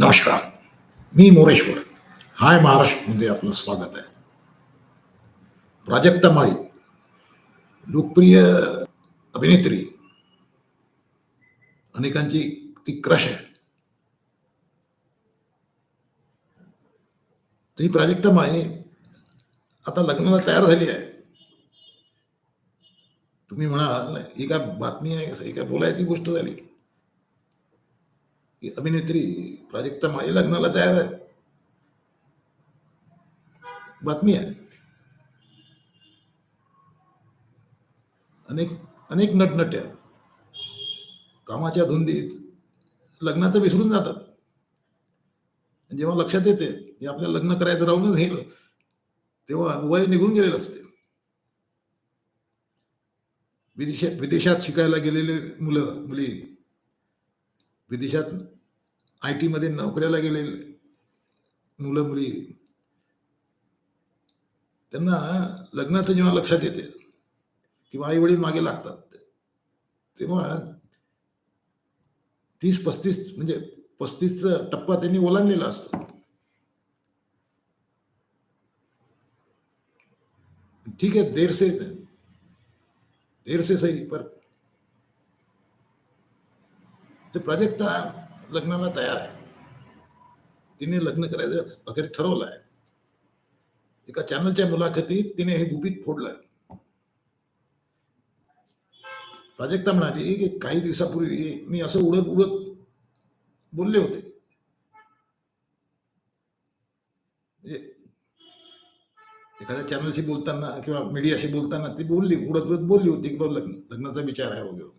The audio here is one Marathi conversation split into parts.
नमस्कार मी मोरेश्वर. हाय महाराष्ट्रमध्ये आपलं स्वागत आहे. प्राजक्ता माळी लोकप्रिय अभिनेत्री अनेकांची ती क्रश आहे. ती प्राजक्ता माळी आता लग्नाला तयार झाली आहे. तुम्ही म्हणाल ही काय बातमी आहे ही काय बोलायची गोष्ट झाली? अभिनेत्री प्राजक्ता माळी लग्नाला तयार आहे बातमी आहे. अनेक अनेक नटनट्या कामाच्या धुंदीत लग्नाचं विसरून जातात. जेव्हा लक्षात येते की आपल्या लग्न करायचं राहूनच गेलं तेव्हा वय निघून गेलेलं असते. विदेशात विदेशात शिकायला गेलेले मुलं मुली विदेशात आय टीमध्ये नोकऱ्याला गेलेले मुलं मुली त्यांना लग्नाचं जेव्हा लक्षात येते किंवा आई वडील मागे लागतात तेव्हा तीस पस्तीस म्हणजे पस्तीसचा टप्पा त्यांनी ओलांडलेला असतो. ठीक है देर से देर से सही पर ते प्राजक्ता लग्नाला तयार आहे. तिने लग्न करायचं अखेर ठरवलं आहे एका चॅनलच्या मुलाखतीत तिने हे गुपित फोडलं. प्राजक्ता म्हणाली की काही दिवसापूर्वी मी असं उडत उडत बोलले होते. म्हणजे एखाद्या चॅनलशी बोलताना किंवा मीडियाशी बोलताना ती बोलली उडत उडत बोलली होती की बाबा लग्न लग्नाचा विचार आहे वगैरे.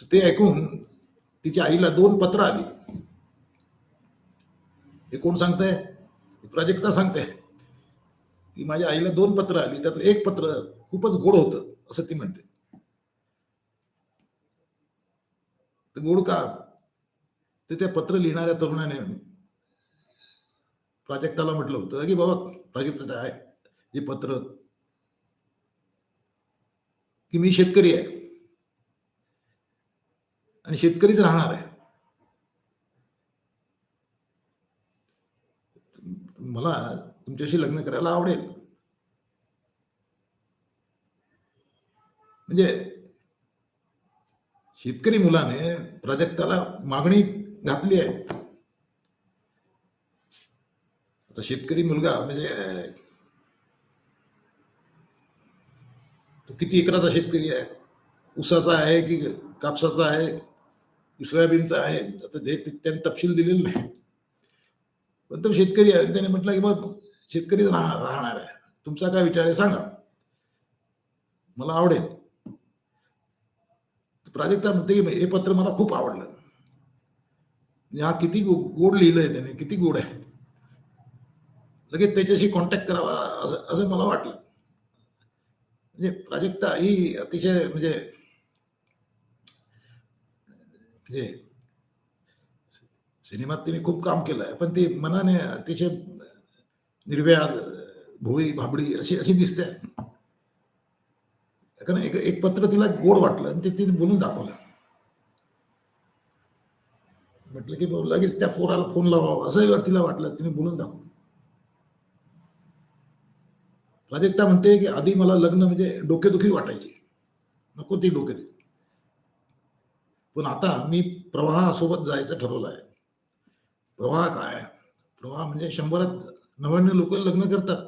तर ते ऐकून तिच्या आईला दोन पत्र आली. हे कोण सांगताय? प्राजक्ता सांगते की माझ्या आईला दोन पत्र आली. त्यातलं एक पत्र खूपच गोड होतं असं ती म्हणते. गोड का? ते त्या पत्र लिहिणाऱ्या तरुणाने प्राजक्ताला म्हटलं होतं की बाबा प्राजक्ता आहे हे पत्र की मी शेतकरी आहे. आणि शेतकरीच राहणार आहे. मला तुमच्याशी लग्न करायला आवडेल. म्हणजे शेतकरी मुलाने प्राजक्ताला मागणी घातली आहे. आता शेतकरी मुलगा म्हणजे तो किती एकराचा शेतकरी आहे? ऊसाचा आहे की कापसाचा आहे? सोयाबीनचं आहे. आता ते त्यांनी तपशील दिलेलं नाही. पण तो शेतकरी आहे. त्याने म्हटलं की बघ शेतकरी राहणार आहे. तुमचा काय विचार आहे सांगा. मला आवडेल. प्राजक्ता म्हणते की हे पत्र मला खूप आवडलं. म्हणजे हा किती गोड लिहिलंय त्याने. किती गोड आहे. लगेच त्याच्याशी कॉन्टॅक्ट करावा. असं असं मला वाटलं. म्हणजे प्राजक्ता ही अतिशय म्हणजे म्हणजे सिनेमात तिने खूप काम केलं आहे. पण ती मनाने अतिशय निर्व्याज भोळी भाबडी अशी अशी दिसते. कारण एक एक पत्र तिला गोड वाटलं आणि ते तिने बोलून दाखवलं. म्हटलं की लगेच त्या पोराला फोन लावावा असंही तिला वाटलं तिने बोलून दाखवलं. प्राजक्ता म्हणते की आधी मला लग्न म्हणजे डोकेदुखी वाटायची. नको ती डोकेदुखी. पण आता मी प्रवाहासोबत जायचं ठरवलं आहे. प्रवाह काय? प्रवाह म्हणजे शंभरात नव्याण्णव लोक लग्न करतात.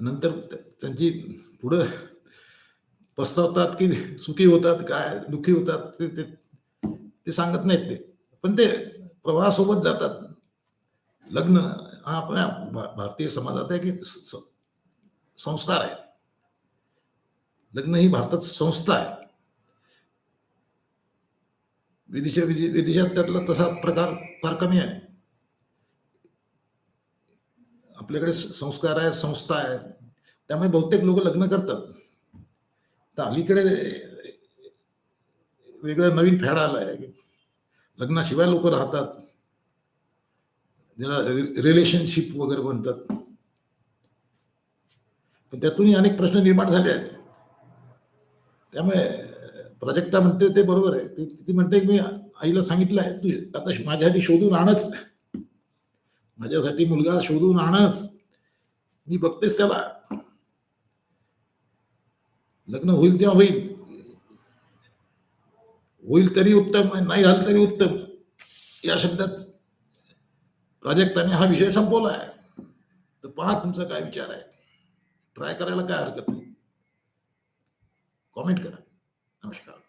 नंतर त्यांची पुढं पस्तावतात की सुखी होतात काय दुःखी होतात ते ते ते सांगत नाहीत ते. पण ते प्रवाहासोबत जातात. लग्न हा आपल्या भा- भारतीय समाजात आहे की स- स- संस्कार आहे. लग्न ही भारतात संस्था आहे. विदेशा विदेशात त्यातला तसा प्रकार फार कमी आहे. आपल्याकडे संस्कार आहे संस्था आहे. त्यामुळे बहुतेक लोक लग्न करतात. तर अलीकडे वेगळं नवीन फॅड आलं आहे लग्नाशिवाय लोक राहतात. ज्याला रिलेशनशिप वगैरे म्हणतात. पण त्यातूनही अनेक प्रश्न निर्माण झाले आहेत. त्यामुळे प्राजक्ता म्हणते ते बरोबर आहे. ती ती म्हणते की मी आईला सांगितलं आहे तू आता माझ्यासाठी शोधून आणच. माझ्यासाठी मुलगा शोधून आणच. मी बघतेस त्याला. लग्न होईल तेव्हा होईल. होईल तरी उत्तम नाही झालं तरी उत्तम. या शब्दात प्राजक्ताने हा विषय संपवला आहे. तर पहा तुमचा काय विचार आहे. ट्राय करायला काय हरकत नाही. कॉमेंट करा नमस्कार